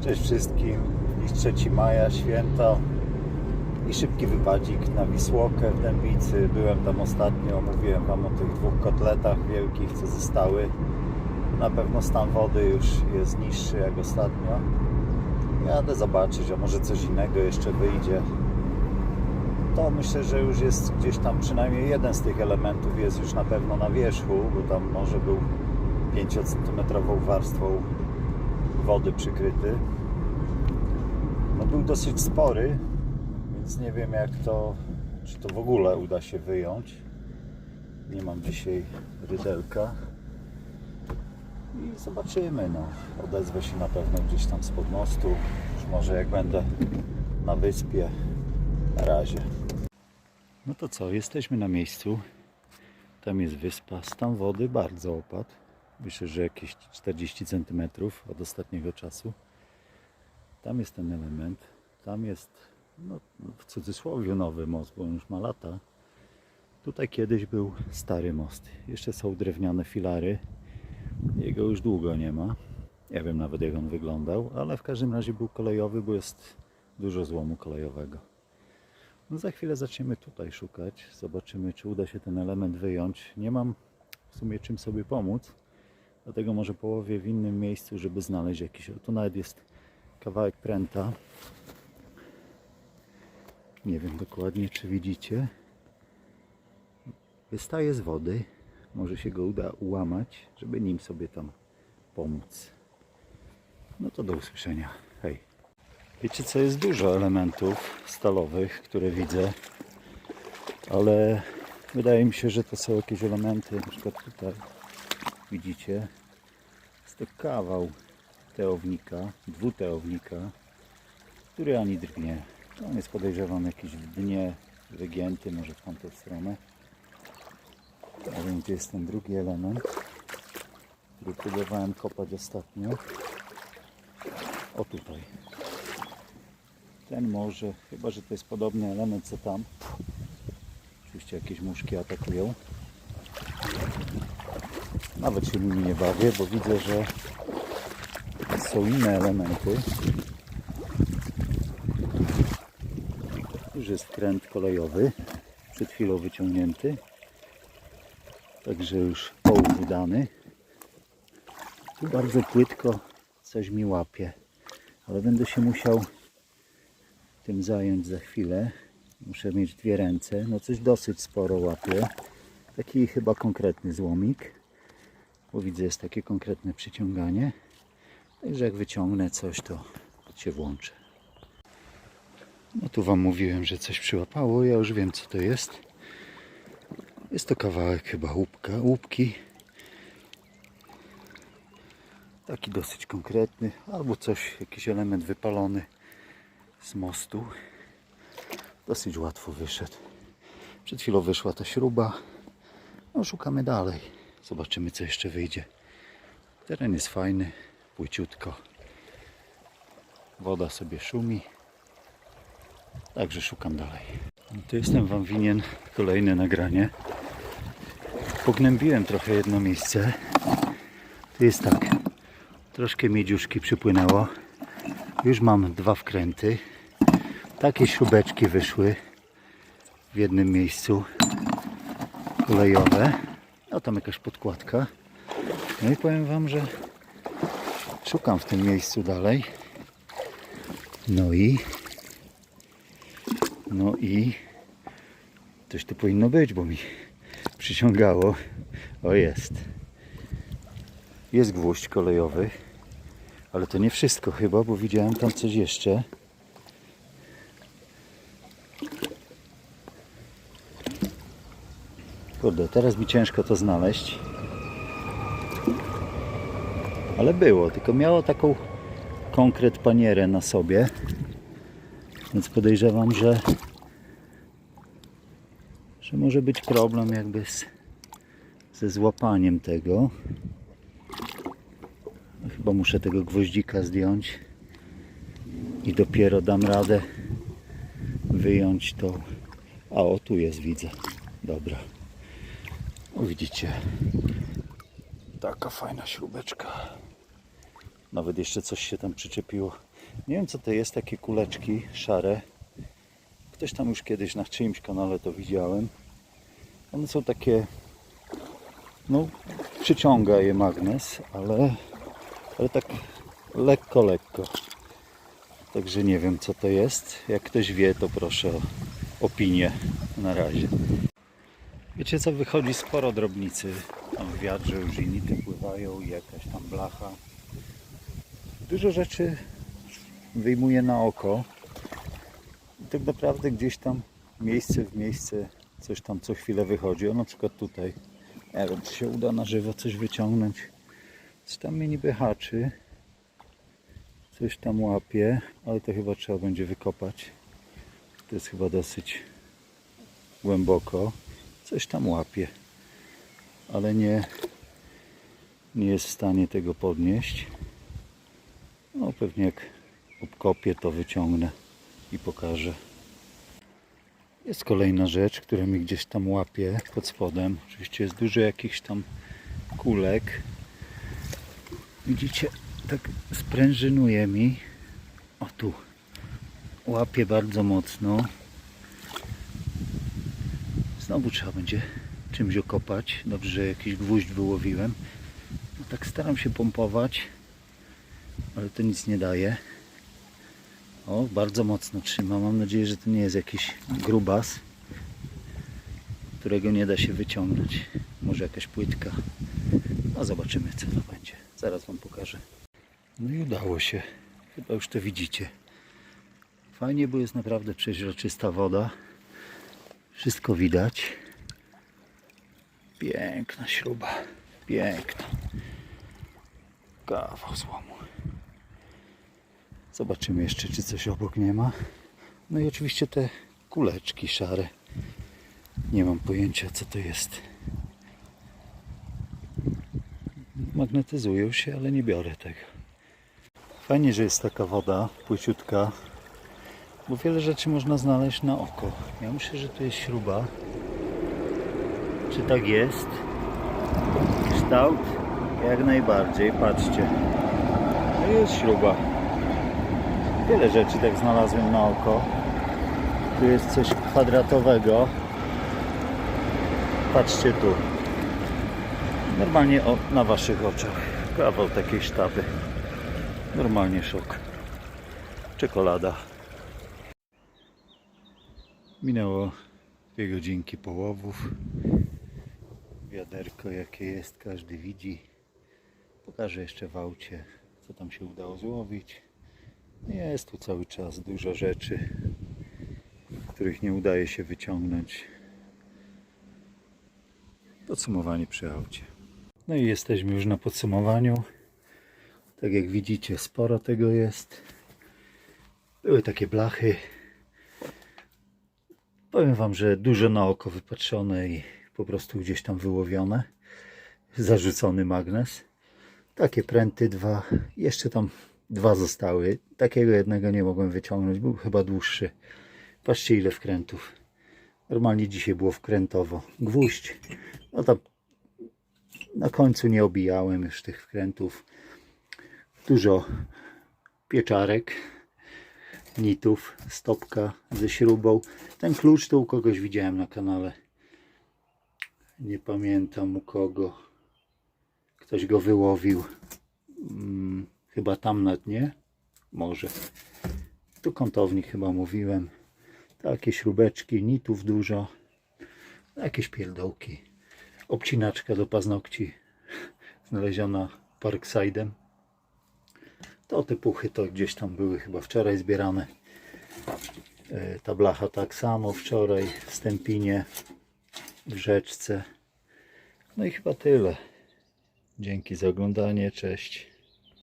Cześć wszystkim. Dziś 3 maja, święto i szybki wypadzik na Wisłokę w Dębicy. Byłem tam ostatnio, mówiłem Wam o tych dwóch kotletach wielkich, co zostały. Na pewno stan wody już jest niższy jak ostatnio. Jadę zobaczyć, a może coś innego jeszcze wyjdzie. To myślę, że już jest gdzieś tam przynajmniej jeden z tych elementów jest już na pewno na wierzchu, bo tam może był 5 cm warstwą wody przykryty. No był dosyć spory, więc nie wiem jak to, czy to w ogóle uda się wyjąć. Nie mam dzisiaj rydelka. I zobaczymy, no. Odezwę się na pewno gdzieś tam spod mostu. Może jak będę na wyspie. Na razie. No to co, jesteśmy na miejscu. Tam jest wyspa. Stan wody bardzo opadł. Myślę, że jakieś 40 cm od ostatniego czasu. Tam jest ten element. Tam jest no, w cudzysłowie nowy most, bo on już ma lata. Tutaj kiedyś był stary most. Jeszcze są drewniane filary. Jego już długo nie ma. Nie wiem nawet jak on wyglądał, ale w każdym razie był kolejowy, bo jest dużo złomu kolejowego. No za chwilę zaczniemy tutaj szukać. Zobaczymy, czy uda się ten element wyjąć. Nie mam w sumie czym sobie pomóc. Dlatego może połowię w innym miejscu, żeby znaleźć jakiś. Tu nawet jest kawałek pręta. Nie wiem dokładnie, czy widzicie. Wystaje z wody. Może się go uda ułamać, żeby nim sobie tam pomóc. No to do usłyszenia. Hej. Wiecie co, jest dużo elementów stalowych, które widzę, ale wydaje mi się, że to są jakieś elementy, na przykład tutaj widzicie, jest to kawał teownika, dwuteownika, który ani drgnie. On jest podejrzewam jakiś w dnie wygięty, może w tamtą stronę. A wiem, gdzie jest ten drugi element, który próbowałem kopać ostatnio. O tutaj. Ten może, chyba że to jest podobny element co tam. Oczywiście jakieś muszki atakują. Nawet się nimi nie bawię, bo widzę, że są inne elementy. Już jest kręt kolejowy, przed chwilą wyciągnięty. Także już połów wydany. Tu bardzo płytko coś mi łapie, ale będę się musiał tym zająć za chwilę. Muszę mieć dwie ręce. No coś dosyć sporo łapie. Taki chyba konkretny złomik. Bo widzę jest takie konkretne przyciąganie. Także jak wyciągnę coś to się włączę. No tu Wam mówiłem, że coś przyłapało. Ja już wiem co to jest. Jest to kawałek chyba łupka, łupki. Taki dosyć konkretny. Albo coś, jakiś element wypalony z mostu. Dosyć łatwo wyszedł. Przed chwilą wyszła ta śruba. No szukamy dalej. Zobaczymy co jeszcze wyjdzie. Teren jest fajny, płyciutko. Woda sobie szumi. Także szukam dalej. No to jestem Wam winien kolejne nagranie. Pognębiłem trochę jedno miejsce. Tu jest tak. Troszkę miedziuszki przypłynęło. Już mam dwa wkręty. Takie śrubeczki wyszły w jednym miejscu kolejowe. A tam jakaś podkładka. No i powiem Wam, że szukam w tym miejscu dalej. No i no i coś tu powinno być, bo mi przyciągało. O jest. Jest gwóźdź kolejowy. Ale to nie wszystko chyba, bo widziałem tam coś jeszcze. Kurde, teraz mi ciężko to znaleźć. Ale było, tylko miało taką konkret panierę na sobie. Więc podejrzewam, że że może być problem jakby z, ze złapaniem tego. No, chyba muszę tego gwoździka zdjąć i dopiero dam radę wyjąć to. A o tu jest widzę. Dobra. O widzicie. Taka fajna śrubeczka. Nawet jeszcze coś się tam przyczepiło. Nie wiem co to jest, takie kuleczki szare. Ktoś tam już kiedyś na czyimś kanale to widziałem. One są takie, no przyciąga je magnes, ale, ale tak lekko, lekko. Także nie wiem co to jest. Jak ktoś wie, to proszę o opinię na razie. Wiecie co, wychodzi sporo drobnicy. Tam w wiatrze już inity pływają i jakaś tam blacha. Dużo rzeczy wyjmuję na oko. I tak naprawdę gdzieś tam miejsce w miejsce coś tam co chwilę wychodzi. O na przykład tutaj. Nie wiem, czy się uda na żywo coś wyciągnąć. Coś tam mnie niby haczy. Coś tam łapie, ale to chyba trzeba będzie wykopać. To jest chyba dosyć głęboko. Coś tam łapie, ale nie, nie jest w stanie tego podnieść. No pewnie jak obkopię to wyciągnę i pokażę. Jest kolejna rzecz, która mi gdzieś tam łapie pod spodem. Oczywiście jest dużo jakichś tam kulek. Widzicie, tak sprężynuje mi. O tu. Łapie bardzo mocno. Znowu trzeba będzie czymś okopać. Dobrze, że jakiś gwóźdź wyłowiłem. No tak staram się pompować, ale to nic nie daje. O, bardzo mocno trzyma. Mam nadzieję, że to nie jest jakiś grubas, którego nie da się wyciągnąć. Może jakaś płytka. No zobaczymy, co to będzie. Zaraz Wam pokażę. No i udało się. Chyba już to widzicie. Fajnie, bo jest naprawdę przeźroczysta woda. Wszystko widać. Piękna śruba. Piękna. Kawał złomu. Zobaczymy jeszcze, czy coś obok nie ma. No i oczywiście te kuleczki szare. Nie mam pojęcia, co to jest. Magnetyzują się, ale nie biorę tego. Fajnie, że jest taka woda płyciutka, bo wiele rzeczy można znaleźć na oko. Ja myślę, że to jest śruba. Czy tak jest? Kształt? Jak najbardziej, patrzcie. To jest śruba. Wiele rzeczy tak znalazłem na oko. Tu jest coś kwadratowego. Patrzcie tu. Normalnie o, na waszych oczach. Kawał takiej sztaby. Normalnie szok. Czekolada. Minęło dwie godzinki połowów. Wiaderko jakie jest, każdy widzi. Pokażę jeszcze w aucie, co tam się udało złowić. Jest tu cały czas dużo rzeczy, których nie udaje się wyciągnąć. Podsumowanie przy aucie. No i jesteśmy już na podsumowaniu. Tak jak widzicie, sporo tego jest. Były takie blachy. Powiem Wam, że dużo na oko wypatrzone i po prostu gdzieś tam wyłowione. Zarzucony magnes. Takie pręty dwa. Jeszcze tam dwa zostały. Takiego jednego nie mogłem wyciągnąć. Był chyba dłuższy. Patrzcie ile wkrętów. Normalnie dzisiaj było wkrętowo. Gwóźdź. No tam na końcu nie obijałem już tych wkrętów. Dużo pieczarek, nitów, stopka ze śrubą. Ten klucz to u kogoś widziałem na kanale. Nie pamiętam u kogo. Ktoś go wyłowił. Hmm, chyba tam na dnie. Może. Tu kątownik chyba mówiłem. Takie śrubeczki, nitów dużo. Jakieś pierdołki. Obcinaczka do paznokci znaleziona Parkside'em. To te puchy to gdzieś tam były chyba wczoraj zbierane. E, Ta blacha tak samo wczoraj w Stępinie, w rzeczce. No i chyba tyle. Dzięki za oglądanie, cześć.